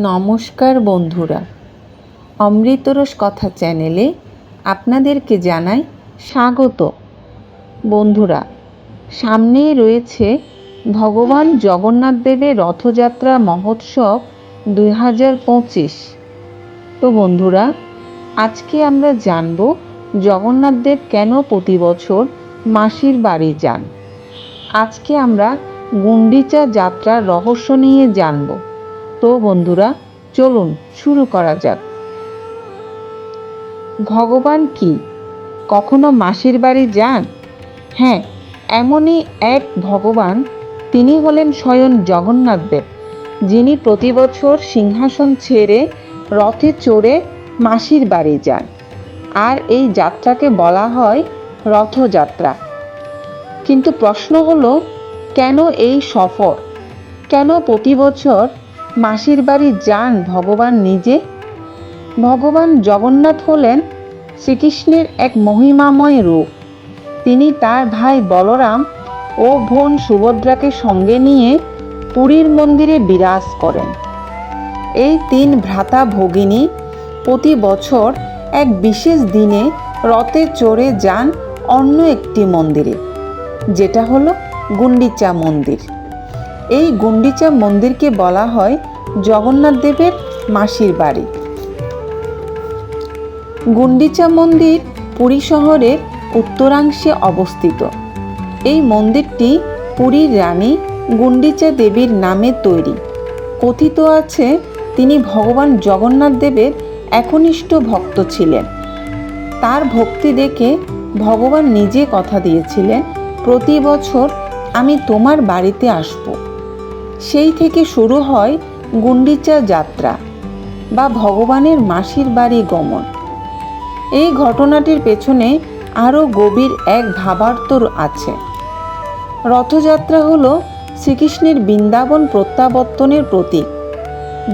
নমস্কার বন্ধুরা। অমৃতরস কথা চ্যানেলে আপনাদেরকে জানাই স্বাগত। বন্ধুরা, সামনেই রয়েছে ভগবান জগন্নাথ দেবের রথযাত্রা মহোৎসব দুই হাজার পঁচিশ। তো বন্ধুরা, আজকে আমরা জানব জগন্নাথ দেব কেন প্রতি বছর মাসির বাড়ি যান। আজকে আমরা গুন্ডিচা যাত্রার রহস্য নিয়ে জানব। তো বন্ধুরা, চলুন শুরু করা যাক। ভগবান কি? কখনো মাসির বাড়ি যান? হ্যাঁ এমনই এক ভগবান, তিনি হলেন স্বয়ং জগন্নাথ দেব, যিনি প্রতি বছর সিংহাসন ছেড়ে রথে চড়ে মাসির বাড়ি যান। আর এই যাত্রাকে বলা হয় রথযাত্রা। কিন্তু প্রশ্ন হলো, কেন এই সফর? কেন প্রতি বছর মাসির বাড়ি যান ভগবান নিজে। ভগবান জগন্নাথ হলেন শ্রীকৃষ্ণের এক মহিমাময় রূপ। তিনি তার ভাই বলরাম ও বোন সুভদ্রাকে সঙ্গে নিয়ে পুরীর মন্দিরে বিরাজ করেন। এই তিন ভ্রাতা ভগিনী প্রতি বছর এক বিশেষ দিনে রথে চড়ে যান অন্য একটি মন্দিরে, যেটা হলো গুন্ডিচা মন্দির। এই গুন্ডিচা মন্দিরকে বলা হয় জগন্নাথ দেবের মাসির বাড়ি। গুন্ডিচা মন্দির পুরী শহরের উত্তরাংশে অবস্থিত। এই মন্দিরটি পুরীর রানী গুন্ডিচা দেবীর নামে তৈরি। কথিত আছে, তিনি ভগবান জগন্নাথ দেবের একনিষ্ঠ ভক্ত ছিলেন। তার ভক্তি দেখে ভগবান নিজে কথা দিয়েছিলেন, প্রতি বছর আমি তোমার বাড়িতে আসব। সেই থেকে শুরু হয় গুন্ডিচা যাত্রা বা ভগবানের মাসির বাড়ি গমন। এই ঘটনাটির পেছনে আরও গভীর এক ভাবার্থ আছে। রথযাত্রা হল শ্রীকৃষ্ণের বৃন্দাবন প্রত্যাবর্তনের প্রতীক।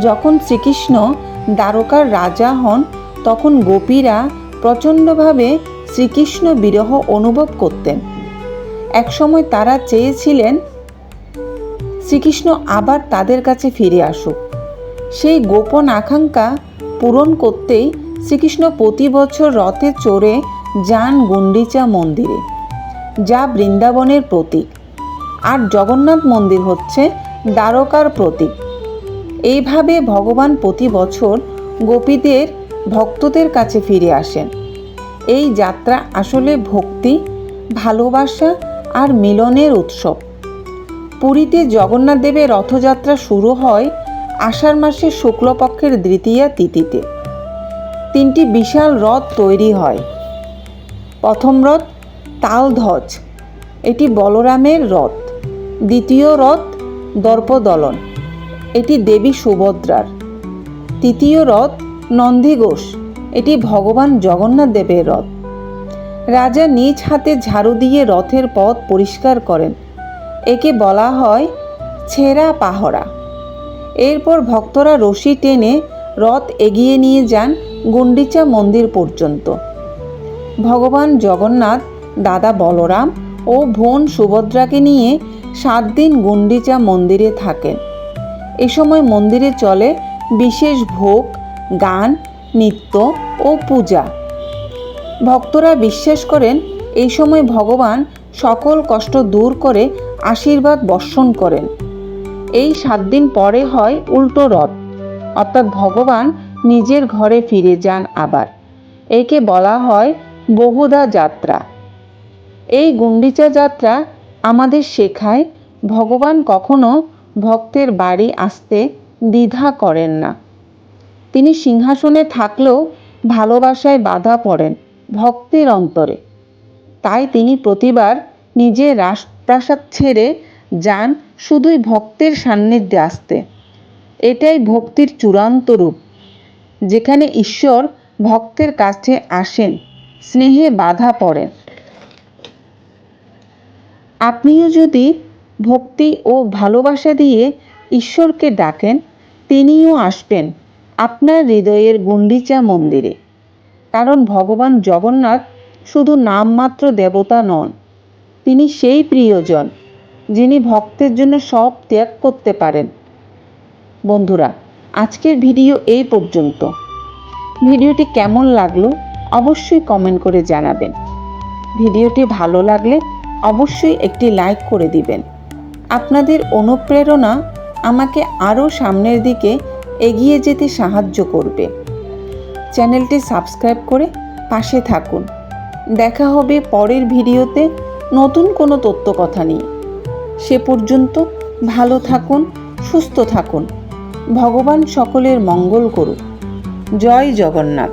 যখন শ্রীকৃষ্ণ দ্বারকার রাজা হন, তখন গোপীরা প্রচণ্ডভাবে শ্রীকৃষ্ণ বিরহ অনুভব করতেন। একসময় তারা চেয়েছিলেন শ্রীকৃষ্ণ আবার তাদের কাছে ফিরে আসুক। সেই গোপন আকাঙ্ক্ষা পূরণ করতেই শ্রীকৃষ্ণ প্রতি বছর রথে চড়ে যান গুন্ডিচা মন্দিরে, যা বৃন্দাবনের প্রতীক। আর জগন্নাথ মন্দির হচ্ছে দ্বারকার প্রতীক। এইভাবে ভগবান প্রতি বছর গোপীদের, ভক্তদের কাছে ফিরে আসেন। এই যাত্রা আসলে ভক্তি, ভালোবাসা আর মিলনের উৎসব। পুরীতে জগন্নাথ দেবের রথযাত্রা শুরু হয় আষাঢ় মাসের শুক্লপক্ষের দ্বিতীয়া তিথিতে। তিনটি বিশাল রথ তৈরি হয়। প্রথম রথ তালধ্বজ, এটি বলরামের রথ। দ্বিতীয় রথ দর্পদলন, এটি দেবী সুভদ্রার। তৃতীয় রথ নন্দীঘোষ এটি ভগবান জগন্নাথ দেবের রথ। রাজা নিজ হাতে ঝাড়ু দিয়ে রথের পথ পরিষ্কার করেন। একে বলা হয় ছেঁড়া পাহরা এরপর ভক্তরা রশি টেনে রথ এগিয়ে নিয়ে যান গুন্ডিচা মন্দির পর্যন্ত। ভগবান জগন্নাথ, দাদা বলরাম ও বোন সুভদ্রাকে নিয়ে সাত দিন গুন্ডিচা মন্দিরে থাকেন। এ সময় মন্দিরে চলে বিশেষ ভোগ, গান, নৃত্য ও পূজা। ভক্তরা বিশ্বাস করেন এই সময় ভগবান সকল কষ্ট দূর করে আশীর্বাদ বর্ষণ করেন। এই সাত দিন পরে হয় উল্টো রথ। অর্থাৎ ভগবান নিজের ঘরে ফিরে যান আবার। একে বলা হয় বহুদা যাত্রা। এই গুন্ডিচা যাত্রা আমাদের শেখায় ভগবান কখনো ভক্তের বাড়ি আসতে দ্বিধা করেন না। তিনি সিংহাসনে থাকলেও ভালোবাসায় বাধা পড়েন ভক্তের অন্তরে। তাই তিনি প্রতিবার নিজের রাজপ্রাসাদ ছেড়ে যান শুধুই ভক্তের সান্নিধ্যে আসতে। এটাই ভক্তির চূড়ান্ত রূপ। যেখানে ঈশ্বর ভক্তের কাছে আসেন, স্নেহে বাধা পড়েন। আপনিও যদি ভক্তি ও ভালোবাসা দিয়ে ঈশ্বরকে ডাকেন, তিনিও আসবেন আপনার হৃদয়ের গুন্ডিচা মন্দিরে। কারণ ভগবান জগন্নাথ শুধু নামমাত্র দেবতা নন তিনি সেই প্রিয়জন যিনি ভক্তের জন্য সব ত্যাগ করতে পারেন। বন্ধুরা, আজকের ভিডিও এই পর্যন্ত। ভিডিওটি কেমন লাগল অবশ্যই কমেন্ট করে জানাবেন। ভিডিওটি ভালো লাগলে অবশ্যই একটি লাইক করে দিবেন। আপনাদের অনুপ্রেরণা আমাকে আরও সামনের দিকে এগিয়ে যেতে সাহায্য করবে। চ্যানেলটি সাবস্ক্রাইব করে পাশে থাকুন। দেখা হবে পরের ভিডিওতে। নতুন কোনো তথ্য কথা নেই। সে পর্যন্ত ভালো থাকুন, সুস্থ থাকুন। ভগবান সকলের মঙ্গল করুক। জয় জগন্নাথ।